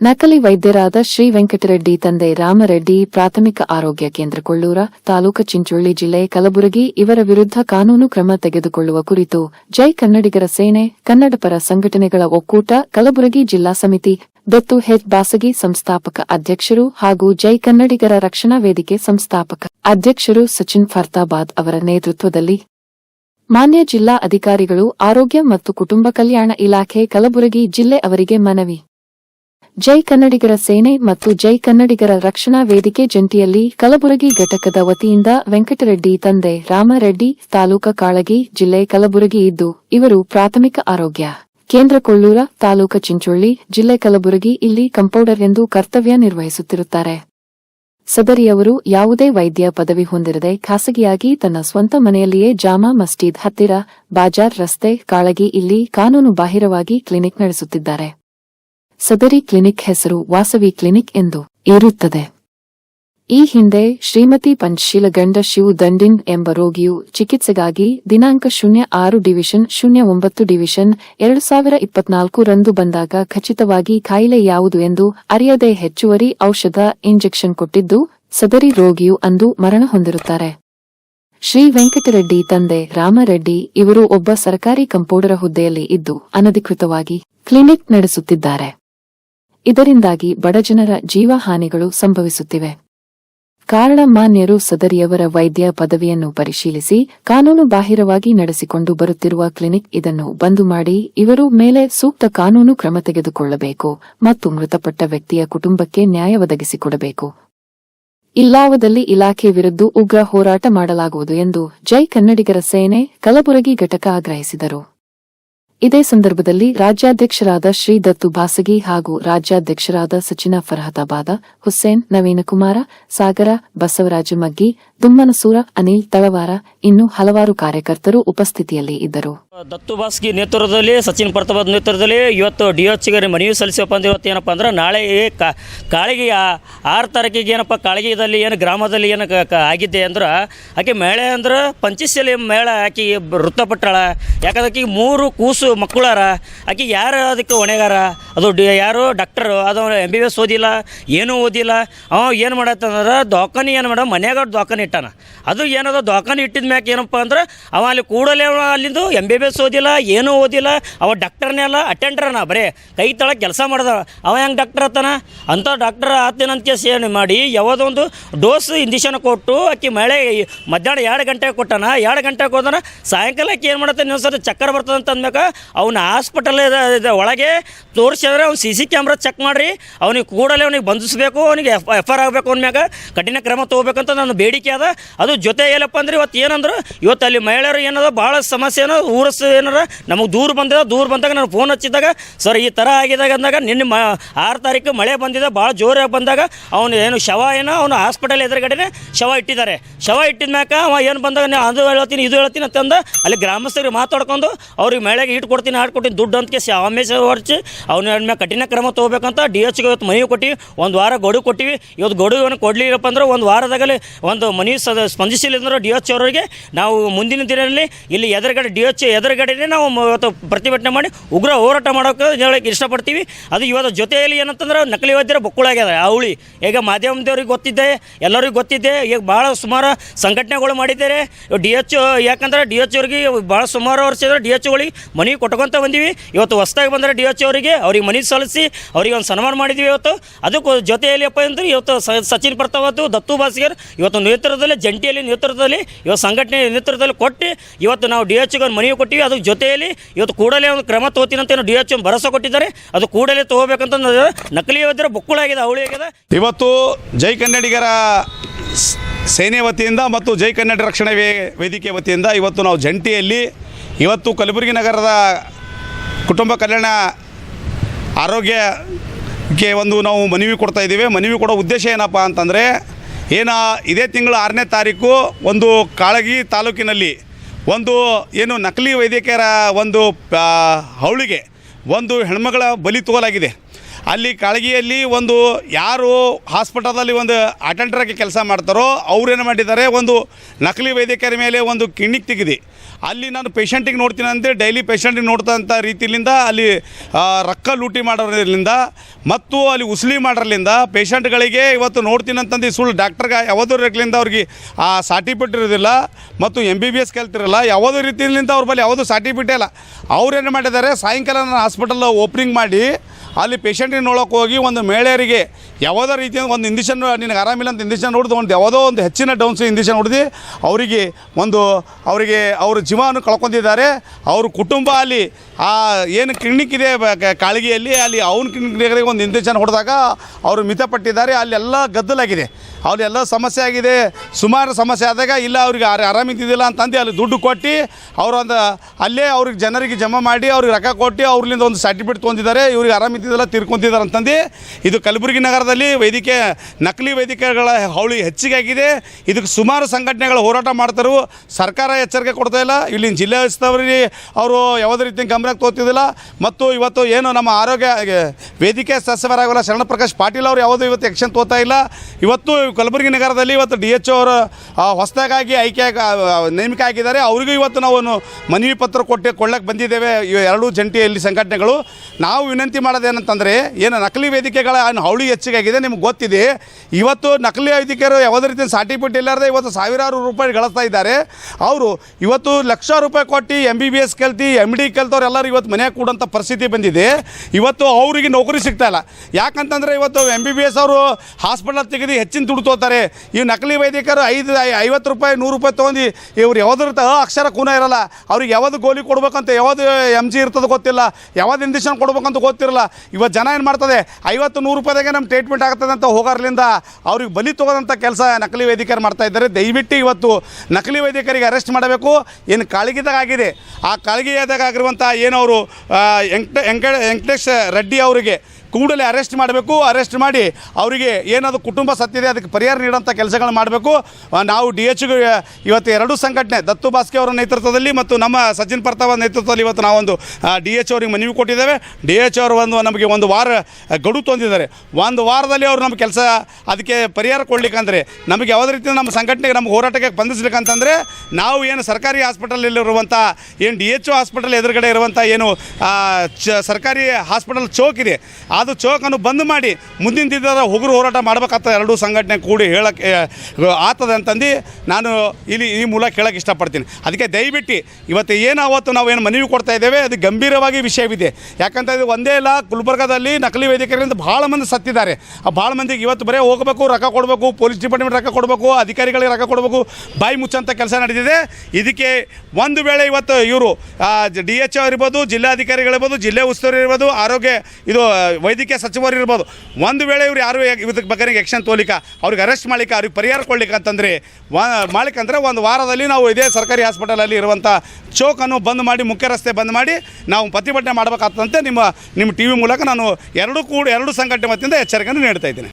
ನಕಲಿ ವೈದ್ಯರಾದ ಶ್ರೀ ವೆಂಕಟರೆಡ್ಡಿ ತಂದೆ ರಾಮರೆಡ್ಡಿ ಪ್ರಾಥಮಿಕ ಆರೋಗ್ಯ ಕೇಂದ್ರ ಕೊಳ್ಳೂರ, ತಾಲೂಕು ಚಿಂಚೋಳಿ ಜಿಲ್ಲೆ ಕಲಬುರಗಿ ಇವರ ವಿರುದ್ಧ ಕಾನೂನು ಕ್ರಮ ತೆಗೆದುಕೊಳ್ಳುವ ಕುರಿತು ಜೈ ಕನ್ನಡಿಗರ ಸೇನೆ, ಕನ್ನಡಪರ ಸಂಘಟನೆಗಳ ಒಕ್ಕೂಟ, ಕಲಬುರಗಿ ಜಿಲ್ಲಾ ಸಮಿತಿ, ದತ್ತು ಹೆಚ್ ಬಾಸಗಿ ಸಂಸ್ಥಾಪಕ ಅಧ್ಯಕ್ಷರು ಹಾಗೂ ಜೈ ಕನ್ನಡಿಗರ ರಕ್ಷಣಾ ವೇದಿಕೆ ಸಂಸ್ಥಾಪಕ ಅಧ್ಯಕ್ಷರು ಸಚಿನ್ ಫರ್ತಾಬಾದ್ ಅವರ ನೇತೃತ್ವದಲ್ಲಿ ಮಾನ್ಯ ಜಿಲ್ಲಾ ಅಧಿಕಾರಿಗಳು, ಆರೋಗ್ಯ ಮತ್ತು ಕುಟುಂಬ ಕಲ್ಯಾಣ ಇಲಾಖೆ ಕಲಬುರಗಿ ಜಿಲ್ಲೆ ಅವರಿಗೆ ಮನವಿ. ಜೈ ಕನ್ನಡಿಗರ ಸೇನೆ ಮತ್ತು ಜೈ ಕನ್ನಡಿಗರ ರಕ್ಷಣಾ ವೇದಿಕೆ ಜಂಟಿಯಲ್ಲಿ ಕಲಬುರಗಿ ಘಟಕದ ವತಿಯಿಂದ ವೆಂಕಟರೆಡ್ಡಿ ತಂದೆ ರಾಮರೆಡ್ಡಿ ತಾಲೂಕ ಕಾಳಗಿ ಜಿಲ್ಲೆ ಕಲಬುರಗಿ ಇದ್ದು, ಇವರು ಪ್ರಾಥಮಿಕ ಆರೋಗ್ಯ. ಕೇಂದ್ರ ಕೊಳ್ಳೂರ ತಾಲೂಕ ಚಿಂಚೋಳಿ ಜಿಲ್ಲೆ ಕಲಬುರಗಿ ಇಲ್ಲಿ ಕಂಪೌಂಡರ್ ಎಂದು ಕರ್ತವ್ಯ ನಿರ್ವಹಿಸುತ್ತಿರುತ್ತಾರೆ. ಸದರಿಯವರು ಯಾವುದೇ ವೈದ್ಯ ಪದವಿ ಹೊಂದಿರದೆ ಖಾಸಗಿಯಾಗಿ ತನ್ನ ಸ್ವಂತ ಮನೆಯಲ್ಲಿಯೇ ಜಾಮಾ ಮಸ್ಜಿದ್ ಹತ್ತಿರ, ಬಾಜಾರ್ ರಸ್ತೆ, ಕಾಳಗಿ ಇಲ್ಲಿ ಕಾನೂನು ಬಾಹಿರವಾಗಿ ಕ್ಲಿನಿಕ್ ನಡೆಸುತ್ತಿದ್ದಾರೆ. ಸದರಿ ಕ್ಲಿನಿಕ್ ಹೆಸರು ವಾಸವಿ ಕ್ಲಿನಿಕ್ ಎಂದು ಇರುತ್ತದೆ ಈ ಹಿಂದೆ ಶ್ರೀಮತಿ ಪಂಚಶೀಲ ಗಂಡ ಶಿವು ದಂಡಿನ್ ಎಂಬ ರೋಗಿಯು ಚಿಕಿತ್ಸೆಗಾಗಿ ದಿನಾಂಕ ಶೂನ್ಯ ಆರು ಡಿವಿಷನ್ ಶೂನ್ಯ ಒಂಬತ್ತು ಡಿವಿಷನ್ ಎರಡು ಸಾವಿರ ಇಪ್ಪತ್ನಾಲ್ಕು ರಂದು ಬಂದಾಗ ಖಚಿತವಾಗಿ ಕಾಯಿಲೆ ಯಾವುದು ಎಂದು ಅರಿಯದೇ ಹೆಚ್ಚುವರಿ ಔಷಧ ಇಂಜೆಕ್ಷನ್ ಕೊಟ್ಟಿದ್ದು, ಸದರಿ ರೋಗಿಯು ಅಂದು ಮರಣ ಹೊಂದಿರುತ್ತಾರೆ. ಶ್ರೀ ವೆಂಕಟರೆಡ್ಡಿ ತಂದೆ ರಾಮರೆಡ್ಡಿ ಇವರು ಒಬ್ಬ ಸರ್ಕಾರಿ ಕಂಪೌಡರ ಹುದ್ದೆಯಲ್ಲಿ ಇದ್ದು, ಅನಧಿಕೃತವಾಗಿ ಕ್ಲಿನಿಕ್ ನಡೆಸುತ್ತಿದ್ದಾರೆ. ಇದರಿಂದಾಗಿ ಬಡಜನರ ಜೀವಹಾನಿಗಳು ಸಂಭವಿಸುತ್ತಿವೆ. ಕಾರಣ ಮಾನ್ಯರು ಸದರಿಯವರ ವೈದ್ಯ ಪದವಿಯನ್ನು ಪರಿಶೀಲಿಸಿ ಕಾನೂನು ಬಾಹಿರವಾಗಿ ನಡೆಸಿಕೊಂಡು ಬರುತ್ತಿರುವ ಕ್ಲಿನಿಕ್ ಇದನ್ನು ಬಂದು ಮಾಡಿ ಇವರು ಮೇಲೆ ಸೂಕ್ತ ಕಾನೂನು ಕ್ರಮ ತೆಗೆದುಕೊಳ್ಳಬೇಕು ಮತ್ತು ಮೃತಪಟ್ಟ ವ್ಯಕ್ತಿಯ ಕುಟುಂಬಕ್ಕೆ ನ್ಯಾಯ ಒದಗಿಸಿಕೊಡಬೇಕು. ಇಲ್ಲಾವದಲ್ಲಿ ಇಲಾಖೆ ವಿರುದ್ಧ ಉಗ್ರ ಹೋರಾಟ ಮಾಡಲಾಗುವುದು ಎಂದು ಜೈ ಕನ್ನಡಿಗರ ಸೇನೆ ಕಲಬುರಗಿ ಘಟಕ ಆಗ್ರಹಿಸಿದರು. ಇದೇ ಸಂದರ್ಭದಲ್ಲಿ ರಾಜ್ಯಾಧ್ಯಕ್ಷರಾದ ಶ್ರೀ ದತ್ತು ಭಾಸಗಿ ಹಾಗೂ ರಾಜ್ಯಾಧ್ಯಕ್ಷರಾದ ಸಚಿನ ಫರ್ಹತಾಬಾದ, ಹುಸೇನ್ ನವೀನಕುಮಾರ ಸಾಗರ, ಬಸವರಾಜ ಮಗ್ಗಿ, ದುಮ್ಮನಸೂರ, ಅನಿಲ್ ತಳವಾರ ಇನ್ನೂ ಹಲವಾರು ಕಾರ್ಯಕರ್ತರು ಉಪಸ್ಥಿತಿಯಲ್ಲಿ ಇದ್ದರು. ದತ್ತು ಬಾಸ್ಗಿ ನೇತೃತ್ವದಲ್ಲಿ, ಸಚಿನ್ ಪರ್ತಬದ್ ನೇತೃತ್ವದಲ್ಲಿ ಇವತ್ತು ಡಿ ಎಚ್ಗೆ ಮನವಿ ಸಲ್ಲಿಸಪ್ಪ ಅಂದ್ರೆ ಇವತ್ತು ಏನಪ್ಪ ಅಂದ್ರೆ ನಾಳೆ ಕಾಳಿಗೆ ಆರು ತಾರೀಕಿಗೆ ಏನಪ್ಪ, ಕಾಳಗಿದಲ್ಲಿ ಏನು, ಗ್ರಾಮದಲ್ಲಿ ಏನು ಆಗಿದ್ದೆ ಅಂದ್ರೆ ಆಕೆ ಮೇಳೆ ಅಂದ್ರೆ ಪಂಚಶೀಲಿ ಮೇಳ ಆಕೆ ವೃತ್ತಪಟ್ಟಾಳ. ಯಾಕಂದ್ರೆ ಆಕೆಗೆ ಮೂರು ಕೂಸು ಮಕ್ಕಳಾರ. ಆಕೆ ಯಾರು ಅದಕ್ಕೆ ಹೊಣೆಗಾರ? ಅದು ಡಿ, ಯಾರು? ಡಾಕ್ಟರು ಅದು ಎಂ ಬಿ ಬಿ ಎಸ್ ಓದಿಲ್ಲ, ಏನೂ ಓದಿಲ್ಲ. ಅವ ಏನು ಮಾಡತ್ತಂದ್ರೆ ದವಾಖಾನೆ ಏನು ಮಾಡ, ಮನ್ಯಾಗ ದವಾಖಾನೆ ಇಟ್ಟಾನ. ಅದು ಏನದ ದವಾಖಾನೆ ಇಟ್ಟಿದ ಮ್ಯಾಕೆ ಏನಪ್ಪ ಅಂದ್ರೆ ಅವ ಅಲ್ಲಿ ಕೂಡಲೇ ಅಲ್ಲಿಂದು ಎಂ ಬಿ ಬಿ ಎಸ್ ಓದಿಲ್ಲ, ಏನೂ ಓದಿಲ್ಲ. ಅವ ಡಾಕ್ಟರ್ನೇ ಅಲ್ಲ ಅಟೆಂಡ್ರನ ಬರೇ. ಕೈ ತಳ ಕೆಲಸ ಮಾಡ್ದ. ಅವ ಹೆಂಗೆ ಡಾಕ್ಟರ್ ಆತಾನ ಅಂಥ ಡಾಕ್ಟರ್ ಆತೇನಂತ ಕೇಸ್ ಏನು ಮಾಡಿ ಯಾವುದೋ ಒಂದು ಡೋಸ್ ಇಂಜೆಕ್ಷನ್ ಕೊಟ್ಟು, ಆಕಿ ಮಳೆ ಮಧ್ಯಾಹ್ನ ಎರಡು ಗಂಟೆಗೆ ಕೊಟ್ಟಾನ, ಎರಡು ಗಂಟೆಗೆ ಹೋದಾನ, ಸಾಯಂಕಾಲ ಆಕಿ ಏನು ಮಾಡತ್ತೆ ನೀವು ಸರಿ ಚಕ್ಕರ್ ಬರ್ತದೆ ಅಂತ ಅವನ ಅವ್ನ ಹಾಸ್ಪಿಟಲ್ ಒಳಗೆ ತೋರಿಸಿದ್ರೆ ಅವ್ನು ಸಿ ಸಿ ಕ್ಯಾಮ್ರಾ ಚೆಕ್ ಮಾಡಿರಿ, ಅವ್ನಿಗೆ ಕೂಡಲೇ ಅವ್ನಿಗೆ ಬಂಧಿಸಬೇಕು, ಅವನಿಗೆ ಎಫ್ ಎಫ್ ಆರ್ ಆಗಬೇಕು ಅಂದ್ಮ್ಯಾಗ ಕಠಿಣ ಕ್ರಮ ತೊಗೋಬೇಕಂತ ನನ್ನ ಬೇಡಿಕೆ ಅದ. ಅದು ಜೊತೆ ಏನಪ್ಪ ಅಂದ್ರೆ ಇವತ್ತು ಏನಂದ್ರೆ, ಇವತ್ತು ಅಲ್ಲಿ ಮಹಿಳೆಯರು ಏನದ, ಭಾಳ ಸಮಸ್ಯೆ ಏನೋ ಊರಸ್ ಏನಾರ? ನಮಗೆ ದೂರ ಬಂದಿದೆ ದೂರ ಬಂದಾಗ ನಾನು ಫೋನ್ ಹಚ್ಚಿದಾಗ ಸರ್, ಈ ಥರ ಆಗಿದಾಗ ಅಂದಾಗ ನಿನ್ನೆ ಮ, ಆರು ತಾರೀಕು ಮಳೆ ಬಂದಿದೆ ಭಾಳ ಜೋರಾಗಿ ಬಂದಾಗ ಅವನು ಏನು ಶವ ಏನೋ ಅವನು ಹಾಸ್ಪಿಟಲ್ ಎದುರುಗಡೆನೆ ಶವ ಇಟ್ಟಿದ್ದಾರೆ. ಶವ ಇಟ್ಟಿದ ಮ್ಯಾಕ ಅವ ಏನು ಬಂದಾಗ ನಾನು ಅದು ಹೇಳ್ತೀನಿ, ಇದು ಹೇಳ್ತೀನಿ ಅಂತಂದ ಅಲ್ಲಿ ಗ್ರಾಮಸ್ಥರಿಗೆ ಮಾತಾಡ್ಕೊಂಡು, ಅವ್ರಿಗೆ ಮೇಳೆಗೆ ಇಟ್ಟು ಕೊಡ್ತೀನಿ ಆಡ್ ಕೊಡ್ತೀನಿ, ದುಡ್ಡು ಅಂತ ಕೇಸಿ ಆಮೇಲೆ ಹೊರಚಿ ಅವ್ನ ಮ್ಯಾಗ ಕಠಿಣ ಕ್ರಮ ತೊಗೋಬೇಕಂತ ಡಿ ಎಚ್ಗೆ ಇವತ್ತು ಮನೆ ಕೊಟ್ಟು, ಒಂದು ವಾರ ಗಡುವು ಕೊಟ್ಟಿವಿ. ಇವತ್ತು ಗಡುವು ಏನು ಕೊಡಲಿಲ್ಲಪ್ಪ ಅಂದ್ರೆ ಒಂದು ವಾರದಾಗಲಿ ಒಂದು ಮನೆ ಸದ ಸ್ಪಂದಿಸಿಲ್ಲ ಅಂದ್ರೆ ಡಿ ಎಚ್ ಅವರಿಗೆ ನಾವು ಮುಂದಿನ ದಿನದಲ್ಲಿ ಇಲ್ಲಿ ಎದುರುಗಡೆ ಡಿ ಎಚ್ ಎದುರುಗಡೆನೇ ನಾವು ಇವತ್ತು ಪ್ರತಿಭಟನೆ ಮಾಡಿ ಉಗ್ರ ಹೋರಾಟ ಮಾಡೋಕೆ ಹೇಳಕ್ಕೆ ಇಷ್ಟಪಡ್ತೀವಿ. ಅದು ಇವತ್ತು ಜೊತೆಯಲ್ಲಿ ಏನಂತಂದ್ರೆ ನಕಲಿ ವೈದ್ಯರ ಬೊಕ್ಕುಳಾಗ್ಯದ ಅವಳಿ ಈಗ ಮಾಧ್ಯಮದವ್ರಿಗೆ ಗೊತ್ತಿದ್ದೆ ಎಲ್ಲರಿಗೂ ಗೊತ್ತಿದ್ದೆ ಈಗ ಭಾಳ ಸುಮಾರು ಸಂಘಟನೆಗಳು ಮಾಡಿದ್ದಾರೆ. ಡಿ ಎಚ್ ಯಾಕಂದ್ರೆ ಡಿ ಎಚ್ ಅವ್ರಿಗೆ ಭಾಳ ಸುಮಾರು ವರ್ಷ ಡಿ ಎಚ್ ಗಳಿಗೆ ಮನವಿ ಕೊಟ್ಕೊಂತ ಬಂದೀವಿ. ಇವತ್ತು ಹೊಸ್ದಾಗಿ ಬಂದರೆ ಡಿ ಎಚ್ ಅವರಿಗೆ ಅವ್ರಿಗೆ ಮನೆ ಸಲ್ಲಿಸಿ ಅವ್ರಿಗೆ ಒಂದು ಸನ್ಮಾನ ಮಾಡಿದ್ವಿ ಇವತ್ತು. ಅದಕ್ಕೂ ಜೊತೆಯಲ್ಲಿ ಅಪ್ಪ ಅಂದ್ರೆ ಇವತ್ತು ಸಚಿನ್ ಪ್ರತಾಪತ್ತು ದತ್ತು ಭಾಸ್ಕರ್ ಇವತ್ತು ನೇತೃತ್ವದಲ್ಲಿ, ಜಂಟಿಯಲ್ಲಿ ನೇತೃತ್ವದಲ್ಲಿ, ಇವತ್ತು ಸಂಘಟನೆ ನೇತೃತ್ವದಲ್ಲಿ ಕೊಟ್ಟು ಇವತ್ತು ನಾವು ಡಿ ಎಚ್ಗೆ ಒಂದು ಮನವಿ ಕೊಟ್ಟಿವಿ ಅದ್ರ ಜೊತೆಯಲ್ಲಿ ಇವತ್ತು ಕೂಡಲೇ ಒಂದು ಕ್ರಮ ತಗೋತೀನಿ ಅಂತ ಡಿ ಎಚ್ ಭರವಸೆ ಕೊಟ್ಟಿದ್ದಾರೆ. ಅದು ಕೂಡಲೇ ತಗೋಬೇಕಂತ ನಕಲಿ ಯೋಧರ ಬುಕ್ಕುಳಾಗಿದೆ ಅವಳಿ ಆಗಿದೆ ಇವತ್ತು ಜೈ ಕನ್ನಡಿಗರ ಸೇನೆ ವತಿಯಿಂದ ಮತ್ತು ಜೈ ಕನ್ನಡ ರಕ್ಷಣಾ ವೇದಿಕೆ ವತಿಯಿಂದ ಇವತ್ತು ನಾವು ಜಂಟಿಯಲ್ಲಿ ಇವತ್ತು ಕಲಬುರಗಿ ನಗರದ ಕುಟುಂಬ ಕಲ್ಯಾಣ ಆರೋಗ್ಯಕ್ಕೆ ಒಂದು ನಾವು ಮನವಿ ಕೊಡ್ತಾ ಇದ್ದೀವಿ. ಮನವಿ ಕೊಡೋ ಉದ್ದೇಶ ಏನಪ್ಪ ಅಂತಂದರೆ, ಏನ ಇದೇ ತಿಂಗಳ ಆರನೇ ತಾರೀಕು ಒಂದು ಕಾಳಗಿ ತಾಲೂಕಿನಲ್ಲಿ ಒಂದು ಏನು ನಕಲಿ ವೈದ್ಯಕೀಯರ ಒಂದು ಹೌಳಿಗೆ ಒಂದು ಹೆಣ್ಮಗಳ ಬಲಿ ತೋಲಾಗಿದೆ ಅಲ್ಲಿ ಕಾಳಗಿಯಲ್ಲಿ ಒಂದು ಯಾರು ಹಾಸ್ಪಿಟಲಲ್ಲಿ ಒಂದು ಅಟೆಂಡರಾಗಿ ಕೆಲಸ ಮಾಡ್ತಾರೋ ಅವ್ರೇನು ಮಾಡಿದ್ದಾರೆ? ಒಂದು ನಕಲಿ ವೈದ್ಯಕೀಯರ ಮೇಲೆ ಒಂದು ಕ್ಲಿನಿಕ್ ತೆಗೆದು. ಅಲ್ಲಿ ನಾನು ಪೇಷಂಟಿಗೆ ನೋಡ್ತೀನಿ ಅಂದರೆ ಡೈಲಿ ಪೇಷಂಟಿಗೆ ನೋಡ್ತಂಥ ರೀತಿಯಿಂದ ಅಲ್ಲಿ ರೊಕ್ಕ ಲೂಟಿ ಮಾಡೋದ್ರಿಂದ ಮತ್ತು ಅಲ್ಲಿ ಉಸ್ಲಿ ಮಾಡೋದ್ರಿಂದ ಪೇಷಂಟ್ಗಳಿಗೆ ಇವತ್ತು ನೋಡ್ತೀನಿ ಅಂತಂದು ಸುಳ್ಳು ಡಾಕ್ಟರ್ಗೆ ಯಾವುದೋ ರೀತಿಯಿಂದ ಅವ್ರಿಗೆ, ಆ ಸರ್ಟಿಫಿಕೇಟ್ ಇರೋದಿಲ್ಲ ಮತ್ತು ಎಂ ಬಿ ಬಿ ಎಸ್ ಕಲ್ತಿರಲ್ಲ ಯಾವುದೋ ರೀತಿಯಿಂದ ಅವ್ರ ಬಳಿ ಯಾವುದೂ ಸರ್ಟಿಫಿಕೇಟ್ ಇಲ್ಲ. ಅವ್ರೇನು ಮಾಡಿದ್ದಾರೆ, ಸಾಯಂಕಾಲ ನಾನು ಹಾಸ್ಪಿಟಲ್ ಓಪನಿಂಗ್ ಮಾಡಿ ಅಲ್ಲಿ ಪೇಷಂಟಿಗೆ ನೋಡೋಕೆ ಹೋಗಿ ಒಂದು ಮಹಿಳೆಯರಿಗೆ ಯಾವುದೋ ರೀತಿಯ ಒಂದು ಇಂದಿಷನ್ ನಿನಗೆ ಆರಾಮಿಲ್ಲ ಅಂತ ಇಂದಿಷನ್ ಹೊಡೆದು ಒಂದು ಯಾವುದೋ ಒಂದು ಹೆಚ್ಚಿನ ಡೌನ್ಸ್ ಇಂದಿಷನ್ ಹೊಡೆದು ಅವರಿಗೆ ಒಂದು ಅವರಿಗೆ ಅವ್ರ ಜೀವನ ಕಳ್ಕೊಂಡಿದ್ದಾರೆ. ಅವ್ರ ಕುಟುಂಬ ಅಲ್ಲಿ ಆ ಏನು ಕ್ಲಿನಿಕ್ ಇದೆ ಕಾಳಿಗೆಯಲ್ಲಿ ಅಲ್ಲಿ ಅವ್ನ ಕ್ಲಿನಿಕ್ಗೆ ಒಂದು ಇಂಜೆಕ್ಷನ್ ಹೊಡೆದಾಗ ಅವರು ಮಿತಪಟ್ಟಿದ್ದಾರೆ. ಅಲ್ಲೆಲ್ಲ ಗದ್ದಲಾಗಿದೆ. ಅಲ್ಲೆಲ್ಲ ಸಮಸ್ಯೆ ಆಗಿದೆ. ಸುಮಾರು ಸಮಸ್ಯೆ ಆದಾಗ ಇಲ್ಲ ಅವ್ರಿಗೆ ಆರ- ಆರಾಮಿದ್ದಿದ್ದಿಲ್ಲ ಅಂತಂದು ಅಲ್ಲಿ ದುಡ್ಡು ಕೊಟ್ಟು ಅವರೊಂದು ಅಲ್ಲೇ ಅವ್ರಿಗೆ ಜನರಿಗೆ ಜಮಾ ಮಾಡಿ ಅವ್ರಿಗೆ ರೊಕ್ಕ ಕೊಟ್ಟು ಅವ್ರಿಂದ ಒಂದು ಸರ್ಟಿಫಿಕೇಟ್ ತೊಗೊಂಡಿದ್ದಾರೆ. ಇವ್ರಿಗೆ ಆರಾಮಿದ್ದಿದ್ದಿಲ್ಲ ತೀರ್ಕೊಂತಿದ್ದಾರೆ ಅಂತಂದು ಇದು ಕಲಬುರಗಿ ನಗರದಲ್ಲಿ ವೈದ್ಯಕೀಯ ನಕಲಿ ವೈದ್ಯಕೀಯಗಳ ಹೌಳಿ ಹೆಚ್ಚಿಗೆ ಇದಕ್ಕೆ ಸುಮಾರು ಸಂಘಟನೆಗಳು ಹೋರಾಟ ಮಾಡ್ತಾರೆ. ಸರ್ಕಾರ ಎಚ್ಚರಿಕೆ ಕೊಡ್ತಾ ಇಲ್ಲ. ಇಲ್ಲಿನ ಜಿಲ್ಲಾ ಉಸ್ತುವಾರಿ ಅವರು ಯಾವುದೇ ರೀತಿ ಗಮನಕ್ಕೆ ತೋತಿದ್ದಿಲ್ಲ ಮತ್ತು ಇವತ್ತು ಏನು ನಮ್ಮ ಆರೋಗ್ಯ, ವೇದಿಕೆ ಸದಸ್ಯರಾಗಲ್ಲ ಶರಣ ಪ್ರಕಾಶ್ ಪಾಟೀಲ್ ಅವರು ಯಾವುದೂ ಇವತ್ತು ಎಕ್ಷನ್ ತೋತಾ ಇಲ್ಲ. ಇವತ್ತು ಕಲಬುರಗಿ ನಗರದಲ್ಲಿ ಇವತ್ತು ಡಿ ಎಚ್ ಅವರು ಹೊಸದಾಗಿ ಆಯ್ಕೆ ನೇಮಕ ಆಗಿದ್ದಾರೆ. ಅವರಿಗೂ ಇವತ್ತು ನಾವು ಮನವಿ ಪತ್ರ ಕೊಟ್ಟು, ಕೊಳ್ಳಕ್ಕೆ ಬಂದಿದ್ದೇವೆ. ಎರಡು ಜಂಟಿಯಲ್ಲಿ ಸಂಘಟನೆಗಳು. ನಾವು ವಿನಂತಿ ಮಾಡೋದೇನಂತಂದರೆ ಏನು ನಕಲಿ ವೇದಿಕೆಗಳ ಹೌಳಿ ಹೆಚ್ಚಿಗಾಗಿದೆ ನಿಮ್ಗೆ ಗೊತ್ತಿದೆ. ಇವತ್ತು ನಕಲಿ ವೇದಿಕೆಯರು ಯಾವುದೇ ರೀತಿಯ ಸರ್ಟಿಫಿಕೇಟ್ ಇಲ್ಲಾರದೆ ಇವತ್ತು ಸಾವಿರಾರು ರೂಪಾಯಿ ಗಳಿಸ್ತಾ ಇದ್ದಾರೆ. ಅವರು ಇವತ್ತು ಲಕ್ಷ ರೂಪಾಯಿ ಕೊಟ್ಟು ಎಂ ಬಿ ಬಿ ಎಸ್ ಕಲ್ತಿ ಎಂ ಡಿ ಕಲ್ತವ್ರು ಎಲ್ಲರೂ ಇವತ್ತು ಮನೆಯಾಗ ಕೂಡಂಥ ಪರಿಸ್ಥಿತಿ ಬಂದಿದೆ. ಇವತ್ತು ಅವರಿಗೆ ನೌಕರಿ ಸಿಗ್ತಾ ಇಲ್ಲ. ಯಾಕಂತಂದರೆ ಇವತ್ತು ಎಂ ಬಿ ಬಿ ಎಸ್ ಅವರು ಹಾಸ್ಪಿಟಲ್ ತೆಗೆದು ಹೆಚ್ಚಿನ ದುಡ್ಡು ತೋತಾರೆ. ಈ ನಕಲಿ ವೈದ್ಯಕರು ಐದು, ಐವತ್ತು ರೂಪಾಯಿ, ನೂರು ರೂಪಾಯಿ ತೊಗೊಂಡು ಇವ್ರು ಯಾವುದ್ರ ಅಕ್ಷರ ಕೂನ ಇರಲ್ಲ. ಅವ್ರಿಗೆ ಯಾವುದು ಗೋಲಿ ಕೊಡ್ಬೇಕಂತ ಯಾವುದು ಎಂ ಜಿ ಇರ್ತದೆ ಗೊತ್ತಿಲ್ಲ. ಯಾವ್ದು ಇಂಜೆಕ್ಷನ್ ಕೊಡ್ಬೇಕಂತ ಗೊತ್ತಿರಲ್ಲ. ಇವತ್ತು ಜನ ಏನು ಮಾಡ್ತದೆ? ಐವತ್ತು ನೂರು ರೂಪಾಯಿದಾಗೆ ನಮ್ಮ ಟ್ರೀಟ್ಮೆಂಟ್ ಆಗ್ತದೆ ಅಂತ ಹೋಗೋರ್ಲಿಂದ ಅವ್ರಿಗೆ ಬಲಿ ತೊಗೋದಂಥ ಕೆಲಸ ನಕಲಿ ವೈದ್ಯಕರು ಮಾಡ್ತಾ ಇದ್ದಾರೆ. ದಯವಿಟ್ಟು ಇವತ್ತು ನಕಲಿ ವೈದ್ಯಕರಿಗೆ ಅರೆಸ್ಟ್ ಮಾಡಬೇಕು. ಏನು ಕಾಳಗಿದಾಗಿದೆ ಆ ಕಾಳಗಿದಾಗ ಆಗಿರುವಂಥ ಏನವರು ವೆಂಕಟ ವೆಂಕಟ, ವೆಂಕಟೇಶ್ ರೆಡ್ಡಿ ಅವರಿಗೆ ಕೂಡಲೇ ಅರೆಸ್ಟ್ ಮಾಡಬೇಕು. ಅರೆಸ್ಟ್ ಮಾಡಿ ಅವರಿಗೆ ಏನದು ಕುಟುಂಬ ಸತ್ತಿದೆ ಅದಕ್ಕೆ ಪರಿಹಾರ ನೀಡುವಂಥ ಕೆಲಸಗಳನ್ನು ಮಾಡಬೇಕು. ನಾವು ಡಿ ಎಚ್ ಇವತ್ತು ಎರಡೂ ಸಂಘಟನೆ, ದತ್ತು ಬಾಸ್ಕೆ ಅವರ ನೇತೃತ್ವದಲ್ಲಿ ಮತ್ತು ನಮ್ಮ ಸಚಿನ್ ಪರ್ತಾವ ನೇತೃತ್ವದಲ್ಲಿ ಇವತ್ತು ನಾವೊಂದು ಡಿ ಎಚ್ ಅವರಿಗೆ ಮನವಿ ಕೊಟ್ಟಿದ್ದೇವೆ. ಡಿ ಎಚ್ ಅವರು ಒಂದು ನಮಗೆ ಒಂದು ವಾರ ಗಡು ತಂದಿದ್ದಾರೆ. ಒಂದು ವಾರದಲ್ಲಿ ಅವರು ನಮ್ಮ ಕೆಲಸ, ಅದಕ್ಕೆ ಪರಿಹಾರ ಕೊಡಲಿಕ್ಕಂದರೆ ನಮಗೆ ಯಾವುದೇ ರೀತಿ ನಮ್ಮ ಸಂಘಟನೆಗೆ ನಮ್ಮ ಹೋರಾಟಕ್ಕೆ ಬಂಧಿಸ್ಲಿಕ್ಕಂತಂದರೆ ನಾವು ಏನು ಸರ್ಕಾರಿ ಹಾಸ್ಪಿಟಲಲ್ಲಿರುವಂಥ ಏನು ಡಿ ಎಚ್ ಹಾಸ್ಪಿಟಲ್ ಎದುರುಗಡೆ ಇರುವಂಥ ಏನು ಸರ್ಕಾರಿ ಹಾಸ್ಪಿಟಲ್ ಚೌಕ್ ಇದೆ ಅದು ಚೌಕನ್ನು ಬಂದ್ ಮಾಡಿ ಮುಂದಿನ ದಿನದ ಉಗುರು ಹೋರಾಟ ಮಾಡ್ಬೇಕಾಗ್ತದೆ. ಎರಡೂ ಸಂಘಟನೆ ಕೂಡಿ ಹೇಳಕ್ಕೆ ಆಗ್ತದೆ ಅಂತಂದು ನಾನು ಇಲ್ಲಿ ಈ ಮೂಲಕ ಹೇಳಕ್ಕೆ ಇಷ್ಟಪಡ್ತೀನಿ. ಅದಕ್ಕೆ ದಯವಿಟ್ಟು ಇವತ್ತು ಏನು ಅವತ್ತು ನಾವು ಏನು ಮನವಿ ಕೊಡ್ತಾ ಇದ್ದೇವೆ, ಅದು ಗಂಭೀರವಾಗಿ ವಿಷಯವಿದೆ. ಯಾಕಂತ ಇದು ಒಂದೇ ಇಲ್ಲ, ಗುಲ್ಬರ್ಗಾದಲ್ಲಿ ನಕಲಿ ವೈದ್ಯಕರಿಂದ ಭಾಳ ಮಂದಿ ಸತ್ತಿದ್ದಾರೆ. ಆ ಭಾಳ ಮಂದಿಗೆ ಇವತ್ತು ಬರೇ ಹೋಗಬೇಕು, ರೊಕ್ಕ ಕೊಡಬೇಕು, ಪೊಲೀಸ್ ಡಿಪಾರ್ಟ್ಮೆಂಟ್ ರೊಕ್ಕ ಕೊಡಬೇಕು, ಅಧಿಕಾರಿಗಳಿಗೆ ರೊಕ್ಕ ಕೊಡಬೇಕು, ಬಾಯಿ ಮುಚ್ಚಂಥ ಕೆಲಸ ನಡೆದಿದೆ. ಇದಕ್ಕೆ ಒಂದು ವೇಳೆ ಇವತ್ತು ಇವರು ಡಿ ಎಚ್ ಇರ್ಬೋದು, ಜಿಲ್ಲಾಧಿಕಾರಿಗಳಿರ್ಬೋದು, ಜಿಲ್ಲೆ ಉಸ್ತುವಾರಿ ಇರ್ಬೋದು, ಆರೋಗ್ಯ, ಇದು ವೈದ್ಯಕೀಯ ಸಚಿವರು ಇರ್ಬೋದು. ಒಂದು ವೇಳೆ ಇವ್ರು ಯಾರು ಇದಕ್ಕೆ ಬಗ್ಗೆ ಎಕ್ಷನ್ ತೋಲಿಕ, ಅವ್ರಿಗೆ ಅರೆಸ್ಟ್ ಮಾಡ್ಲಿಕ್ಕೆ, ಅವ್ರಿಗೆ ಪರಿಹಾರ ಕೊಡ್ಲಿಕ್ಕೆ ಅಂತಂದರೆ ಮಾಡ್ಲಿಕ್ಕಂದ್ರೆ ಒಂದು ವಾರದಲ್ಲಿ ನಾವು ಇದೇ ಸರ್ಕಾರಿ ಹಾಸ್ಪಿಟಲಲ್ಲಿ ಇರುವಂಥ ಚೌಕನ್ನು ಬಂದ್ ಮಾಡಿ, ಮುಖ್ಯ ರಸ್ತೆ ಬಂದ್ ಮಾಡಿ ನಾವು ಪ್ರತಿಭಟನೆ ಮಾಡಬೇಕಾಗ್ತದಂತೆ ನಿಮ್ಮ ನಿಮ್ಮ ಟಿ ವಿ ಮೂಲಕ ನಾನು ಎರಡೂ ಕೂಡ, ಎರಡು ಸಂಘಟನೆ ಮತ್ತಿಂದ ಎಚ್ಚರಿಕೆಯನ್ನು ನೀಡ್ತಾ ಇದ್ದೀನಿ.